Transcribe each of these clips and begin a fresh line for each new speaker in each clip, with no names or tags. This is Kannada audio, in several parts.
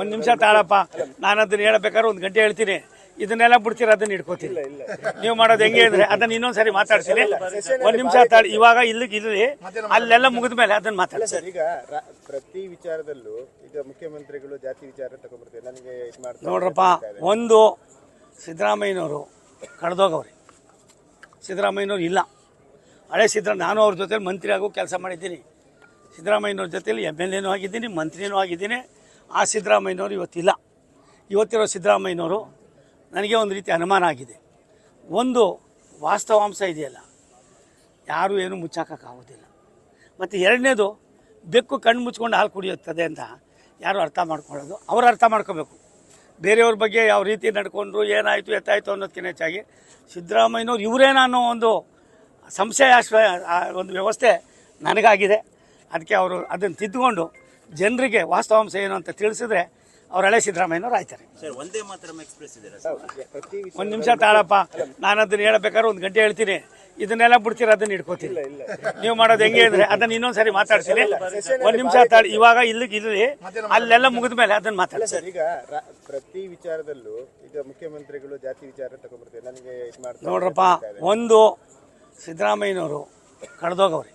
ಒಂದು ನಿಮಿಷ ತಾಳಪ್ಪ. ನಾನು ಅದನ್ನ ಹೇಳಬೇಕಾದ್ರೆ ಒಂದು ಗಂಟೆ ಹೇಳ್ತೀನಿ. ಇದನ್ನೆಲ್ಲ ಬಿಡ್ತೀರ? ಅದನ್ನ ಇಟ್ಕೋತೀನಿ ನೀವು ಮಾಡೋದು ಹೆಂಗೆ ಅಂದ್ರೆ ಅದನ್ನ ಇನ್ನೊಂದ್ಸರಿ ಮಾತಾಡ್ತೀನಿ. ಒಂದ್ ನಿಮಿಷ ತಾಳಿ ಇವಾಗ ಇಲ್ಲಿಗೆ ಇಲ್ಲಿ ಅಲ್ಲೆಲ್ಲ ಮುಗಿದ ಮೇಲೆ ಅದನ್ನ ಮಾತಾಡ್ತೀನಿ.
ಸರ್ ಈಗ ಪ್ರತಿ ವಿಚಾರದಲ್ಲೂ ಈಗ ಮುಖ್ಯಮಂತ್ರಿಗಳು ಜಾತಿ ವಿಚಾರ ತಗೊಂಡ್ಬರ್ತಾರೆ ನನಗೆ
ನೋಡ್ರಪ್ಪ ಒಂದು ಸಿದ್ದರಾಮಯ್ಯನವರು ಕಳೆದೋಗವ್ರಿ. ಸಿದ್ದರಾಮಯ್ಯನವ್ರು ಇಲ್ಲ. ಹಳೆ ಸಿದ್ದರಾಮ ನಾನು ಅವ್ರ ಜೊತೆ ಮಂತ್ರಿ ಆಗೋ ಕೆಲಸ ಮಾಡಿದ್ದೀನಿ. ಸಿದ್ದರಾಮಯ್ಯನವ್ರ ಜೊತೆಯಲ್ಲಿ ಎಂ ಎಲ್ ಎನೂ ಆಗಿದ್ದೀನಿ ಮಂತ್ರಿನೂ ಆಗಿದ್ದೀನಿ. ಆ ಸಿದ್ದರಾಮಯ್ಯನವರು ಇವತ್ತಿಲ್ಲ. ಇವತ್ತಿರೋ ಸಿದ್ದರಾಮಯ್ಯನವರು ನನಗೆ ಒಂದು ರೀತಿ ಅನುಮಾನ ಆಗಿದೆ. ಒಂದು ವಾಸ್ತವಾಂಶ ಇದೆಯಲ್ಲ, ಯಾರೂ ಏನು ಮುಚ್ಚಾಕೋಕ್ಕಾಗೋದಿಲ್ಲ ಮತ್ತು ಎರಡನೇದು, ಬೆಕ್ಕು ಕಣ್ಣು ಮುಚ್ಕೊಂಡು ಹಾಲು ಕುಡಿಯುತ್ತದೆ ಅಂತ ಯಾರು ಅರ್ಥ ಮಾಡ್ಕೊಳ್ಳೋದು? ಅವರು ಅರ್ಥ ಮಾಡ್ಕೋಬೇಕು. ಬೇರೆಯವ್ರ ಬಗ್ಗೆ ಯಾವ ರೀತಿ ನಡ್ಕೊಂಡ್ರು, ಏನಾಯಿತು, ಎತ್ತಾಯಿತು ಅನ್ನೋದಕ್ಕಿಂತ ಹೆಚ್ಚಾಗಿ ಸಿದ್ದರಾಮಯ್ಯನವ್ರು ಇವರೇನೋ ಅನ್ನೋ ಒಂದು ಸಂಶಯಾಶ್ವ ಒಂದು ವ್ಯವಸ್ಥೆ ನನಗಾಗಿದೆ. ಅದಕ್ಕೆ ಅವರು ಅದನ್ನು ತಿದ್ದುಕೊಂಡು ಜನರಿಗೆ ವಾಸ್ತವಾಂಶ ಏನು ಅಂತ ತಿಳಿಸಿದ್ರೆ ಅವ್ರು ಹಳೆ ಸಿದ್ದರಾಮಯ್ಯನವ್ರು ಆಯ್ತಾರೆ.
ಸರ್ ಒಂದೇ ಮಾತ್ರ ಎಕ್ಸ್ಪ್ರೆಸ್ ಇದೆಯಾ ಸರ್?
ಒಂದು ನಿಮಿಷ ತಾಳಪ್ಪ ನಾನು ಅದನ್ನ ಹೇಳಬೇಕಾದ್ರೆ ಒಂದು ಗಂಟೆ ಹೇಳ್ತೀನಿ. ಇದನ್ನೆಲ್ಲ ಬಿಡ್ತೀರ ಅದನ್ನ ಇಟ್ಕೋತೀನಿ ನೀವು ಮಾಡೋದು ಹೆಂಗೆ ಅಂದ್ರೆ ಅದನ್ನ ಇನ್ನೊಂದ್ಸರಿ ಮಾತಾಡ್ತೀನಿ ಒಂದು ನಿಮಿಷ ತಾಳಿ ಇವಾಗ ಇಲ್ಲಿಗೆ ಇಲ್ಲಿ ಅಲ್ಲೆಲ್ಲ ಮುಗಿದ ಮೇಲೆ ಅದನ್ನ ಮಾತಾಡ್ತೀನಿ
ಸರ್ ಈಗ ರಾ- ಪ್ರತಿ ವಿಚಾರದಲ್ಲೂ ಈಗ ಮುಖ್ಯಮಂತ್ರಿಗಳು ಜಾತಿ ವಿಚಾರ ತಗೊಂಡ್ಬರ್ತಾರೆ ನನಗೆ
ನೋಡ್ರಪ್ಪ ಒಂದು ಸಿದ್ದರಾಮಯ್ಯನವರು ಕಳೆದೋಗವ್ರಿ.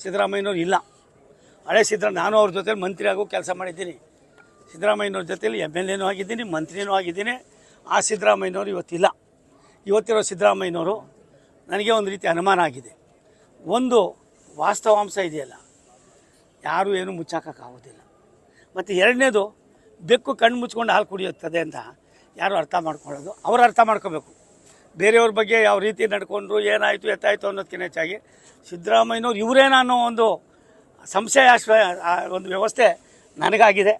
ಸಿದ್ದರಾಮಯ್ಯನವ್ರು ಇಲ್ಲ. ಹಳೆ ಸಿದ್ದರಾಮ ನಾನು ಅವ್ರ ಜೊತೆ ಮಂತ್ರಿ ಆಗೋ ಕೆಲಸ ಮಾಡಿದ್ದೀನಿ. ಸಿದ್ದರಾಮಯ್ಯನವ್ರ ಜೊತೆಲಿ ಎಂ ಎಲ್ ಎನೂ ಆಗಿದ್ದೀನಿ, ಮಂತ್ರಿನೂ ಆಗಿದ್ದೀನಿ. ಆ ಸಿದ್ದರಾಮಯ್ಯನವರು ಇವತ್ತಿಲ್ಲ. ಇವತ್ತಿರೋ ಸಿದ್ದರಾಮಯ್ಯನವರು ನನಗೆ ಒಂದು ರೀತಿ ಅನುಮಾನ ಆಗಿದೆ. ಒಂದು, ವಾಸ್ತವಾಂಶ ಇದೆಯಲ್ಲ, ಯಾರೂ ಏನು ಮುಚ್ಚಾಕೋಕ್ಕಾಗೋದಿಲ್ಲ. ಮತ್ತು ಎರಡನೇದು, ಬೆಕ್ಕು ಕಣ್ಣು ಮುಚ್ಕೊಂಡು ಹಾಲು ಕುಡಿಯುತ್ತದೆ ಅಂತ ಯಾರು ಅರ್ಥ ಮಾಡ್ಕೊಳ್ಳೋದು? ಅವರು ಅರ್ಥ ಮಾಡ್ಕೋಬೇಕು. ಬೇರೆಯವ್ರ ಬಗ್ಗೆ ಯಾವ ರೀತಿ ನಡ್ಕೊಂಡ್ರು, ಏನಾಯಿತು, ಎತ್ತಾಯಿತು ಅನ್ನೋದಕ್ಕಿಂತ ಹೆಚ್ಚಾಗಿ ಸಿದ್ದರಾಮಯ್ಯನವ್ರು ಇವರೇನೋ ಒಂದು ಸಂಶಯಾಶ್ವ ಒಂದು ವ್ಯವಸ್ಥೆ ನನಗಾಗಿದೆ.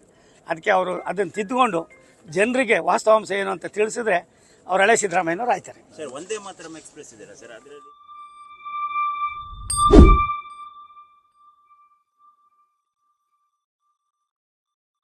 ಅದಕ್ಕೆ ಅವರು ಅದನ್ನು ತಿದ್ದುಕೊಂಡು ಜನರಿಗೆ ವಾಸ್ತವಾಂಶ ಏನು ಅಂತ ತಿಳಿಸಿದ್ರೆ ಅವ್ರು ಹಳೆ ಸಿದ್ದರಾಮಯ್ಯನವ್ರು ಆಯ್ತಾರೆ.
ಸರ್, ಒಂದೇ ಮಾತ್ರ ಎಕ್ಸ್ಪ್ರೆಸ್ ಇದ್ದೀರಾ ಸರ್, ಅದರಲ್ಲಿ?